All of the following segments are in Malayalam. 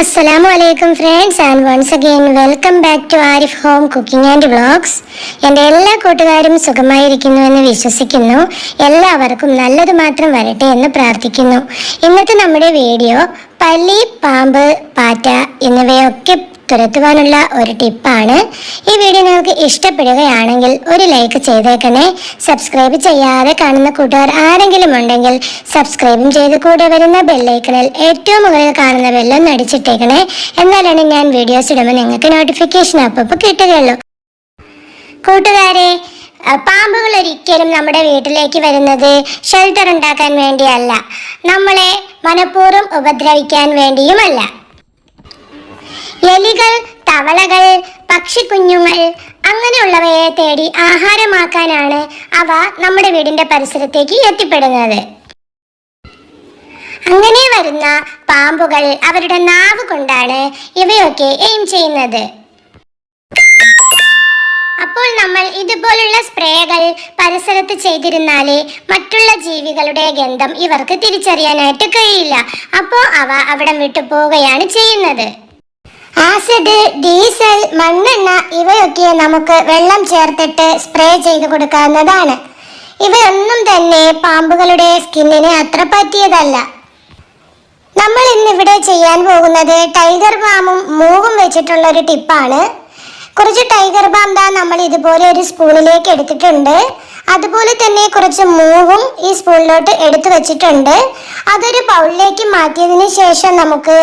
അസ്സലാമു അലൈക്കും friends and once again welcome back to Arif home cooking and vlogs എന്റെ എല്ലാ കൂട്ടുകാരും സുഖമായിരിക്കുന്നുവെന്ന് വിശ്വസിക്കുന്നു. എല്ലാവർക്കും നല്ലത് മാത്രം വരട്ടെ എന്ന് പ്രാർത്ഥിക്കുന്നു. ഇന്നത്തെ നമ്മുടെ വീഡിയോ പല്ലി പാമ്പ് പാറ്റ എന്നിവയൊക്കെ തുരത്തുവാനുള്ള ഒരു ടിപ്പാണ്. ഈ വീഡിയോ നിങ്ങൾക്ക് ഇഷ്ടപ്പെടുകയാണെങ്കിൽ ഒരു ലൈക്ക് ചെയ്തേക്കണേ. സബ്സ്ക്രൈബ് ചെയ്യാതെ കാണുന്ന കൂട്ടുകാർ ആരെങ്കിലും ഉണ്ടെങ്കിൽ സബ്സ്ക്രൈബും ചെയ്ത് കൂടെ വരുന്ന ബെല്ലൈക്കണിൽ ഏറ്റവും മുകളിൽ കാണുന്ന ബെല്ലൊന്ന് അടിച്ചിട്ടേക്കണേ. എന്നാലാണ് ഞാൻ വീഡിയോസ് ഇടുമ്പോൾ നിങ്ങൾക്ക് നോട്ടിഫിക്കേഷൻ അപ്പം കിട്ടുകയുള്ളൂ. കൂട്ടുകാരെ പാമ്പുകൾ ഒരിക്കലും നമ്മുടെ വീട്ടിലേക്ക് വരുന്നത് ഷെൽട്ടർ ഉണ്ടാക്കാൻ വേണ്ടിയല്ല. നമ്മളെ മനഃപൂർവം ഉപദ്രവിക്കാൻ വേണ്ടിയുമല്ല. എലികൾ തവളകൾ പക്ഷിക്കുഞ്ഞുങ്ങൾ അങ്ങനെയുള്ളവയെ തേടി ആഹാരമാക്കാനാണ് അവ നമ്മുടെ വീടിന്റെ പരിസരത്തേക്ക് എത്തിപ്പെടുന്നത്. അങ്ങനെ വരുന്ന പാമ്പുകൾ അവരുടെ നാവ് കൊണ്ടാണ് ഇവയൊക്കെ എയിം ചെയ്യുന്നത്. അപ്പോൾ നമ്മൾ ഇതുപോലുള്ള സ്പ്രേകൾ പരിസരത്ത് ചെയ്തിരുന്നാലേ മറ്റുള്ള ജീവികളുടെ ഗന്ധം ഇവർക്ക് തിരിച്ചറിയാനായിട്ട് കഴിയില്ല. അപ്പോൾ അവ അവിടം വിട്ടു പോവുകയാണ് ചെയ്യുന്നത്. ആസിഡ് ഡീസൽ മണ്ണെണ്ണ ഇവയൊക്കെ നമുക്ക് വെള്ളം ചേർത്തിട്ട് സ്പ്രേ ചെയ്ത് കൊടുക്കാവുന്നതാണ്. ഇവയൊന്നും തന്നെ പാമ്പുകളുടെ സ്കിന്നിനെ അത്ര പറ്റിയതല്ല. നമ്മൾ ഇന്നിവിടെ ചെയ്യാൻ പോകുന്നത് ടൈഗർ ബാമും മൂവും വെച്ചിട്ടുള്ള ഒരു ടിപ്പാണ്. കുറച്ച് ടൈഗർ ബാം ദാ നമ്മൾ ഇതുപോലെ ഒരു സ്പൂണിലേക്ക് എടുത്തിട്ടുണ്ട്. അതുപോലെ തന്നെ കുറച്ച് മൂവും ഈ സ്പൂണിലോട്ട് എടുത്തു വെച്ചിട്ടുണ്ട്. അതൊരു ബൗളിലേക്ക് മാറ്റിയതിന് ശേഷം നമുക്ക്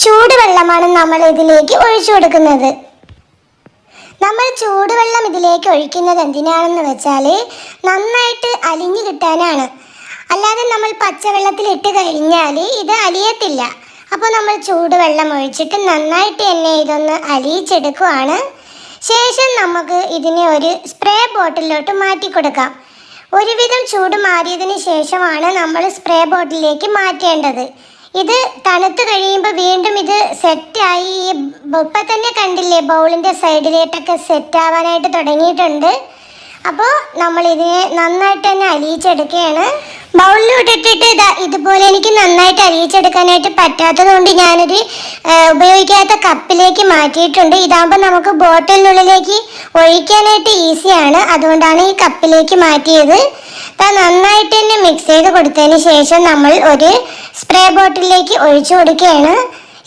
ചൂടുവെള്ളമാണ് നമ്മൾ ഇതിലേക്ക് ഒഴിച്ചു കൊടുക്കുന്നത്. നമ്മൾ ചൂടുവെള്ളം ഇതിലേക്ക് ഒഴിക്കുന്നത് എന്തിനാണെന്ന് വെച്ചാൽ നന്നായിട്ട് അലിഞ്ഞു കിട്ടാനാണ്. അല്ലാതെ നമ്മൾ പച്ചവെള്ളത്തിൽ ഇട്ട് കഴിഞ്ഞാൽ ഇത് അലിയത്തില്ല. അപ്പോൾ നമ്മൾ ചൂടുവെള്ളം ഒഴിച്ചിട്ട് നന്നായിട്ട് തന്നെ ഇതൊന്ന് അലിയിച്ചെടുക്കുവാണ്. ശേഷം നമുക്ക് ഇതിനെ ഒരു സ്പ്രേ ബോട്ടിലോട്ട് മാറ്റി കൊടുക്കാം. ഒരുവിധം ചൂട് മാറിയതിന് ശേഷമാണ് നമ്മൾ സ്പ്രേ ബോട്ടിലേക്ക് മാറ്റേണ്ടത്. ഇത് തണുത്ത് കഴിയുമ്പോൾ വീണ്ടും ഇത് സെറ്റായി ഇപ്പം തന്നെ കണ്ടില്ലേ ബൗളിന്റെ സൈഡിലേട്ടൊക്കെ സെറ്റ് ആവാനായിട്ട് തുടങ്ങിയിട്ടുണ്ട്. അപ്പോൾ നമ്മൾ ഇതിനെ നന്നായിട്ട് തന്നെ അലിയിച്ചെടുക്കുകയാണ്. ബൗളിലോട്ട് ഇട്ടിട്ട് ഇതാ ഇതുപോലെ എനിക്ക് നന്നായിട്ട് അരിയിച്ചെടുക്കാനായിട്ട് പറ്റാത്തത് കൊണ്ട് ഞാനൊരു ഉപയോഗിക്കാത്ത കപ്പിലേക്ക് മാറ്റിയിട്ടുണ്ട്. ഇതാകുമ്പോൾ നമുക്ക് ബോട്ടിലിനുള്ളിലേക്ക് ഒഴിക്കാനായിട്ട് ഈസിയാണ്. അതുകൊണ്ടാണ് ഈ കപ്പിലേക്ക് മാറ്റിയത്. അപ്പം നന്നായിട്ട് തന്നെ മിക്സ് ചെയ്ത് കൊടുത്തതിന് ശേഷം നമ്മൾ ഒരു സ്പ്രേ ബോട്ടിലേക്ക് ഒഴിച്ചു കൊടുക്കുകയാണ്.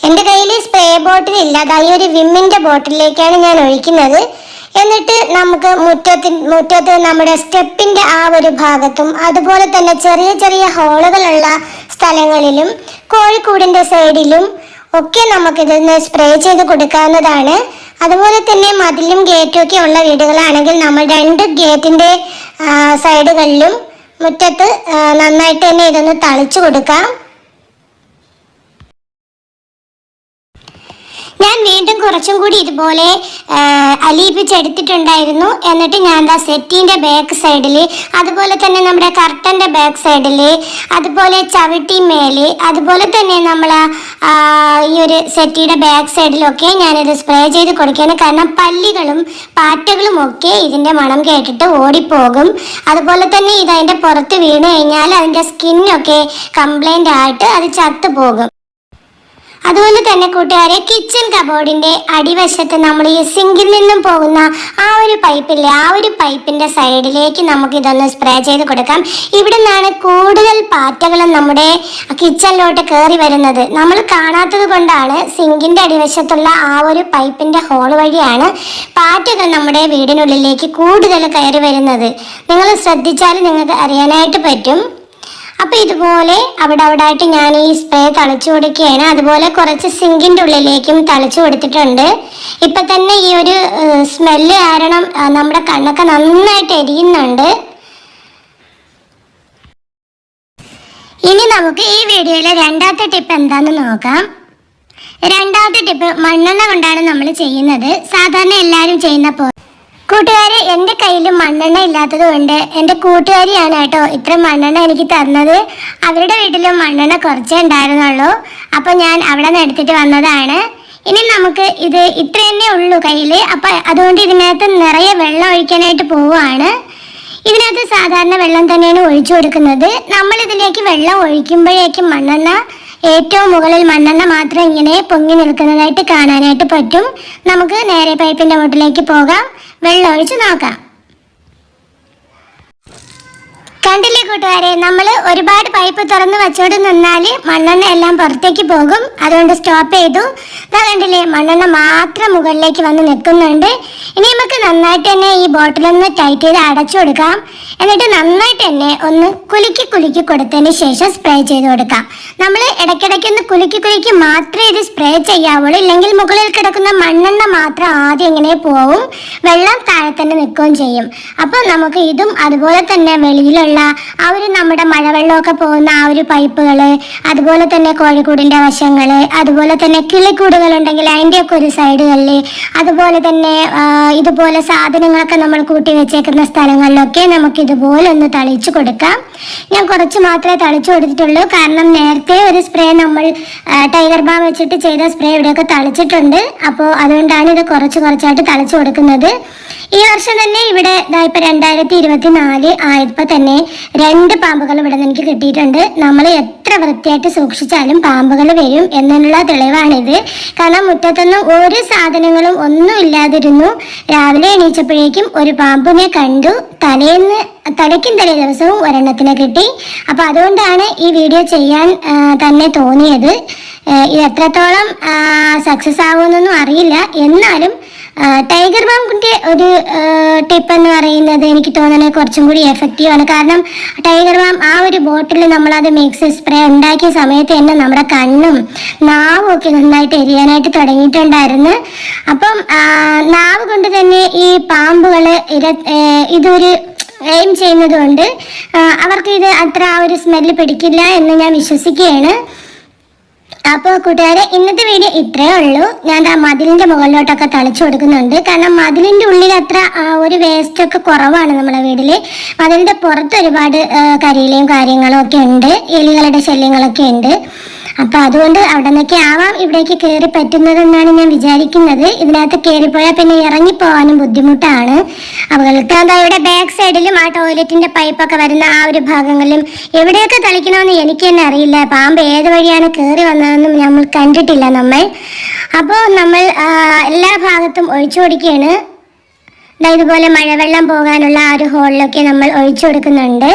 എന്റെ കയ്യിൽ സ്പ്രേ ബോട്ടിൽ ഇല്ല. അതായത് ഒരു വിമ്മിന്റെ ബോട്ടിലേക്കാണ് ഞാൻ ഒഴിക്കുന്നത്. എന്നിട്ട് നമുക്ക് മുറ്റത്തി മുറ്റത്ത് നമ്മുടെ സ്റ്റെപ്പിന്റെ ആ ഒരു ഭാഗത്തും അതുപോലെ തന്നെ ചെറിയ ചെറിയ ഹോളുകളുള്ള സ്ഥലങ്ങളിലും കോഴിക്കൂടിന്റെ സൈഡിലും ഒക്കെ നമുക്കിതൊന്ന് സ്പ്രേ ചെയ്ത് കൊടുക്കാവുന്നതാണ്. അതുപോലെ തന്നെ മതിലും ഗേറ്റും ഒക്കെ ഉള്ള വീടുകളാണെങ്കിൽ നമ്മൾ രണ്ട് ഗേറ്റിന്റെ സൈഡുകളിലും മുറ്റത്ത് നന്നായിട്ട് തന്നെ ഇതൊന്ന് തളിച്ചു കൊടുക്കാം. ഞാൻ വീണ്ടും കുറച്ചും കൂടി ഇതുപോലെ അലിയിപ്പിച്ചെടുത്തിട്ടുണ്ടായിരുന്നു. എന്നിട്ട് ഞാൻ എന്താ സെറ്റിന്റെ ബാക്ക് സൈഡിൽ അതുപോലെ തന്നെ നമ്മുടെ കർട്ടന്റെ ബാക്ക് സൈഡിൽ അതുപോലെ ചവിട്ടി മേൽ അതുപോലെ തന്നെ നമ്മൾ ഈ ഒരു സെറ്റിയുടെ ബാക്ക് സൈഡിലൊക്കെ ഞാനിത് സ്പ്രേ ചെയ്ത് കൊടുക്കുകയാണ്. കാരണം പല്ലികളും പാറ്റകളും ഒക്കെ ഇതിന്റെ മണം കേട്ടിട്ട് ഓടിപ്പോകും. അതുപോലെ തന്നെ ഇത് അതിന്റെ പുറത്ത് വീണ് കഴിഞ്ഞാൽ അതിന്റെ സ്കിന്നൊക്കെ കംപ്ലൈന്റ് ആയിട്ട് അത് ചത്തുപോകും. അതുപോലെ തന്നെ കൂട്ടുകാരെ കിച്ചൺ കബോർഡിന്റെ അടിവശത്ത് നമ്മൾ ഈ സിങ്കിൽ നിന്നും പോകുന്ന ആ ഒരു പൈപ്പില്ലേ ആ ഒരു പൈപ്പിന്റെ സൈഡിലേക്ക് നമുക്ക് ഇതൊന്ന് സ്പ്രേ ചെയ്ത് കൊടുക്കാം. ഇവിടെ നിന്നാണ് കൂടുതൽ പാറ്റകളും നമ്മുടെ കിച്ചണിലോട്ട് കയറി വരുന്നത്. നമ്മൾ കാണാത്തത് കൊണ്ടാണ് സിങ്കിന്റെ അടിവശത്തുള്ള ആ ഒരു പൈപ്പിന്റെ ഹോൾ വഴിയാണ് പാറ്റകൾ നമ്മുടെ വീടിനുള്ളിലേക്ക് കൂടുതൽ കയറി വരുന്നത്. നിങ്ങൾ ശ്രദ്ധിച്ചാൽ നിങ്ങൾക്ക് അറിയാനായിട്ട് പറ്റും. അപ്പൊ ഇതുപോലെ അവിടെ അവിടെ ആയിട്ട് ഞാൻ ഈ സ്പ്രേ തളിച്ചു കൊടുക്കുകയാണ്. അതുപോലെ കുറച്ച് സിങ്കിന്റെ ഉള്ളിലേക്കും തളിച്ചു കൊടുത്തിട്ടുണ്ട്. ഇപ്പൊ തന്നെ ഈ ഒരു സ്മെല്ല് കാരണം നമ്മുടെ കണ്ണൊക്കെ നന്നായിട്ട് എരിയുന്നുണ്ട്. ഇനി നമുക്ക് ഈ വീഡിയോയിലെ രണ്ടാമത്തെ ടിപ്പ് എന്താണെന്ന് നോക്കാം. രണ്ടാമത്തെ ടിപ്പ് മണ്ണെണ്ണ കൊണ്ടാണ് നമ്മൾ ചെയ്യുന്നത്. സാധാരണ എല്ലാവരും ചെയ്യുന്ന പോലെ കൂട്ടുകാരെ എന്റെ കയ്യിൽ മണ്ണെണ്ണ ഇല്ലാത്തത് കൊണ്ട് എന്റെ കൂട്ടുകാരിയാണ് കേട്ടോ ഇത്ര മണ്ണെണ്ണ എനിക്ക് തന്നത്. അവരുടെ വീട്ടിലും മണ്ണെണ്ണ കുറച്ചേ ഉണ്ടായിരുന്നുള്ളൂ. അപ്പോൾ ഞാൻ അവിടെ നിന്ന് എടുത്തിട്ട് വന്നതാണ്. ഇനി നമുക്ക് ഇത് ഇത്ര തന്നെ ഉള്ളൂ കയ്യിൽ അപ്പം അതുകൊണ്ട് ഇതിനകത്ത് നിറയെ വെള്ളം ഒഴിക്കാനായിട്ട് പോവുകയാണ്. ഇതിനകത്ത് സാധാരണ വെള്ളം തന്നെയാണ് ഒഴിച്ചു കൊടുക്കുന്നത്. നമ്മൾ ഇതിലേക്ക് വെള്ളം ഒഴിക്കുമ്പോഴേക്കും മണ്ണെണ്ണ ഏറ്റവും മുകളിൽ മണ്ണെണ്ണ മാത്രം ഇങ്ങനെ പൊങ്ങി നിൽക്കുന്നതായിട്ട് കാണാനായിട്ട് പറ്റും. നമുക്ക് നേരെ പൈപ്പിന്റെ മുട്ടിലേക്ക് പോകാം. വെള്ളം ഒഴിച്ച് നോക്കാം. കണ്ടില്ലേ കൂട്ടുകാരെ നമ്മൾ ഒരുപാട് പൈപ്പ് തുറന്ന് വെച്ചോട് നിന്നാൽ മണ്ണെണ്ണ എല്ലാം പുറത്തേക്ക് പോകും. അതുകൊണ്ട് സ്റ്റോപ്പ് ചെയ്തു. ഇതാ കണ്ടില്ലേ മണ്ണെണ്ണ മാത്രം മുകളിലേക്ക് വന്ന് നിൽക്കുന്നുണ്ട്. ഇനി നമുക്ക് നന്നായിട്ട് തന്നെ ഈ ബോട്ടിലൊന്ന് ടൈറ്റ് ചെയ്ത് അടച്ചു കൊടുക്കാം. എന്നിട്ട് നന്നായിട്ട് തന്നെ ഒന്ന് കുലുക്കി കുലുക്കി കൊടുത്തതിന് ശേഷം സ്പ്രേ ചെയ്ത് കൊടുക്കാം. നമ്മൾ ഇടയ്ക്കിടയ്ക്ക് ഒന്ന് കുലുക്കി കുലുക്കി മാത്രമേ ഇത് സ്പ്രേ ചെയ്യാവുള്ളൂ. ഇല്ലെങ്കിൽ മുകളിൽ കിടക്കുന്ന മണ്ണെണ്ണ മാത്രം ആദ്യം ഇങ്ങനെ പോവും. വെള്ളം താഴെ തന്നെ നിൽക്കുകയും ചെയ്യും. അപ്പോൾ നമുക്ക് ഇതും അതുപോലെ തന്നെ വെളിയിലുള്ള ആ ഒരു നമ്മുടെ മഴവെള്ളമൊക്കെ പോകുന്ന ആ ഒരു പൈപ്പുകൾ അതുപോലെ തന്നെ കോഴിക്കൂടിന്റെ വശങ്ങൾ അതുപോലെ തന്നെ കിളിക്കൂടുകൾ ഉണ്ടെങ്കിൽ അതിന്റെയൊക്കെ ഒരു സൈഡുകളിൽ അതുപോലെ തന്നെ ഇതുപോലെ സാധനങ്ങളൊക്കെ നമ്മൾ കൂട്ടി വെച്ചേക്കുന്ന സ്ഥലങ്ങളിലൊക്കെ നമുക്ക് ഇതുപോലെ ഒന്ന് തളിച്ചു കൊടുക്കാം. ഞാൻ കുറച്ച് മാത്രമേ തളിച്ചു കൊടുത്തിട്ടുള്ളൂ. കാരണം നേരത്തെ ഒരു സ്പ്രേ നമ്മൾ ടൈഗർ ബാം വെച്ചിട്ട് ചെയ്ത സ്പ്രേ ഇവിടെയൊക്കെ തളിച്ചിട്ടുണ്ട്. അപ്പോൾ അതുകൊണ്ടാണ് ഇത് കുറച്ച് കുറച്ചായിട്ട് തളിച്ചു കൊടുക്കുന്നത്. ഈ വർഷം തന്നെ ഇവിടെ ഇപ്പൊ രണ്ടായിരത്തി ഇരുപത്തി നാല് ആയപ്പോ തന്നെ രണ്ട് പാമ്പുകൾ ഇവിടെ നിന്ന് എനിക്ക് കിട്ടിയിട്ടുണ്ട്. നമ്മൾ എത്ര വൃത്തിയായിട്ട് സൂക്ഷിച്ചാലും പാമ്പുകൾ വരും എന്നുള്ള തെളിവാണിത്. കാരണം മുറ്റത്തൊന്നും ഒരു സാധനങ്ങളും ഒന്നും ഇല്ലാതിരുന്നു. രാവിലെ എണീച്ചപ്പോഴേക്കും ഒരു പാമ്പിനെ കണ്ടു. തലേന്ന് തലയ്ക്കും തലേ ദിവസവും ഒരെണ്ണത്തിനെ കിട്ടി. അപ്പൊ അതുകൊണ്ടാണ് ഈ വീഡിയോ ചെയ്യാൻ തന്നെ തോന്നിയത്. ഇത് എത്രത്തോളം സക്സസ് ആവുമെന്നൊന്നും അറിയില്ല. എന്നാലും ടൈഗർ ബാങ്കിന്റെ ഒരു ടിപ്പ് എന്ന് പറയുന്നത് എനിക്ക് തോന്നുന്നത് കുറച്ചും കൂടി എഫക്റ്റീവ് ആണ്. കാരണം ടൈഗർ മാം ആ ഒരു ബോട്ടിൽ നമ്മളത് മിക്സ് സ്പ്രേ ഉണ്ടാക്കിയ സമയത്ത് തന്നെ നമ്മുടെ കണ്ണും നാവും ഒക്കെ നന്നായിട്ട് എരിയാനായിട്ട് തുടങ്ങിയിട്ടുണ്ടായിരുന്നു. അപ്പം നാവ് കൊണ്ട് തന്നെ ഈ പാമ്പുകൾ ഇര ഇതൊരു എയിം ചെയ്യുന്നത് കൊണ്ട് അവർക്ക് ഇത് അത്ര ആ ഒരു സ്മെല്ല് പിടിക്കില്ല എന്ന് ഞാൻ വിശ്വസിക്കുകയാണ്. അപ്പോൾ കൂട്ടുകാരെ ഇന്നത്തെ വീഡിയോ ഇത്രയേ ഉള്ളൂ. ഞാൻ ആ മതിലിന്റെ മുകളിലോട്ടൊക്കെ തളിച്ചു കൊടുക്കുന്നുണ്ട്. കാരണം മതിലിന്റെ ഉള്ളിൽ അത്ര ഒരു വേസ്റ്റ് ഒക്കെ കുറവാണ് നമ്മുടെ വീട്ടിൽ മതിലിന്റെ പുറത്ത് ഒരുപാട് കരിയിലയും കാര്യങ്ങളും ഒക്കെ ഉണ്ട്. എലികളുടെ ശല്യങ്ങളൊക്കെ ഉണ്ട്. അപ്പൊ അതുകൊണ്ട് അവിടെ നിന്നൊക്കെ ആവാം. ഇവിടേക്ക് കയറി പറ്റുന്നതെന്നാണ് ഞാൻ വിചാരിക്കുന്നത്. ഇതിനകത്ത് കയറിപ്പോയാൽ പിന്നെ ഇറങ്ങി പോകാനും ബുദ്ധിമുട്ടാണ് അവൾക്ക് എന്താ ഇവിടെ ബാക്ക് സൈഡിലും ആ ടോയ്ലറ്റിന്റെ പൈപ്പൊക്കെ വരുന്ന ആ ഒരു ഭാഗങ്ങളിലും എവിടെയൊക്കെ തളിക്കണമെന്ന് എനിക്ക് തന്നെ അറിയില്ല. പാമ്പ് ഏത് വഴിയാണ് കയറി വന്നതെന്നും നമ്മൾ കണ്ടിട്ടില്ല നമ്മൾ. അപ്പോൾ നമ്മൾ എല്ലാ ഭാഗത്തും ഒഴിച്ചു കൊടുക്കുകയാണ്. ഇതുപോലെ മഴവെള്ളം പോകാനുള്ള ആ ഒരു ഹോളിലൊക്കെ നമ്മൾ ഒഴിച്ചു കൊടുക്കുന്നുണ്ട്.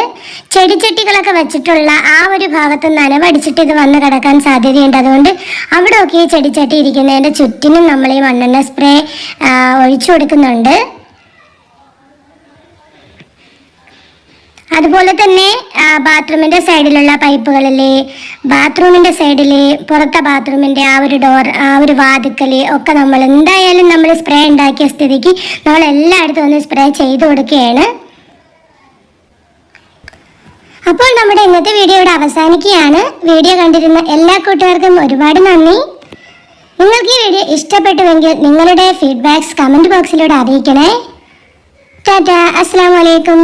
ചെടിച്ചട്ടികളൊക്കെ വെച്ചിട്ടുള്ള ആ ഒരു ഭാഗത്ത് നനവടിച്ചിട്ട് ഇത് വന്ന് കിടക്കാൻ സാധ്യതയുണ്ട്. അതുകൊണ്ട് അവിടെയൊക്കെ ഈ ചെടിച്ചട്ടി ഇരിക്കുന്നതിന്റെ ചുറ്റിനും നമ്മൾ ഈ മണ്ണെണ്ണ സ്പ്രേ ഒഴിച്ചു കൊടുക്കുന്നുണ്ട്. അതുപോലെ തന്നെ ബാത്റൂമിന്റെ സൈഡിലുള്ള പൈപ്പുകളിലെ ബാത്റൂമിന്റെ സൈഡിൽ പുറത്തെ ബാത്റൂമിന്റെ ആ ഒരു ഡോർ ആ ഒരു വാതുക്കൽ ഒക്കെ നമ്മൾ എന്തായാലും നമ്മൾ സ്പ്രേ ഉണ്ടാക്കിയ സ്ഥിതിക്ക് നമ്മൾ എല്ലായിടത്തും ഒന്ന് സ്പ്രേ ചെയ്ത് കൊടുക്കുകയാണ്. അപ്പോൾ നമ്മുടെ ഇന്നത്തെ വീഡിയോ ഇവിടെ അവസാനിക്കുകയാണ്. വീഡിയോ കണ്ടിരുന്ന എല്ലാ കൂട്ടുകാർക്കും ഒരുപാട് നന്ദി. നിങ്ങൾക്ക് ഈ വീഡിയോ ഇഷ്ടപ്പെട്ടുവെങ്കിൽ നിങ്ങളുടെ ഫീഡ്ബാക്സ് കമന്റ് ബോക്സിലൂടെ അറിയിക്കണേ. ടാറ്റ അസ്സാം വലൈക്കും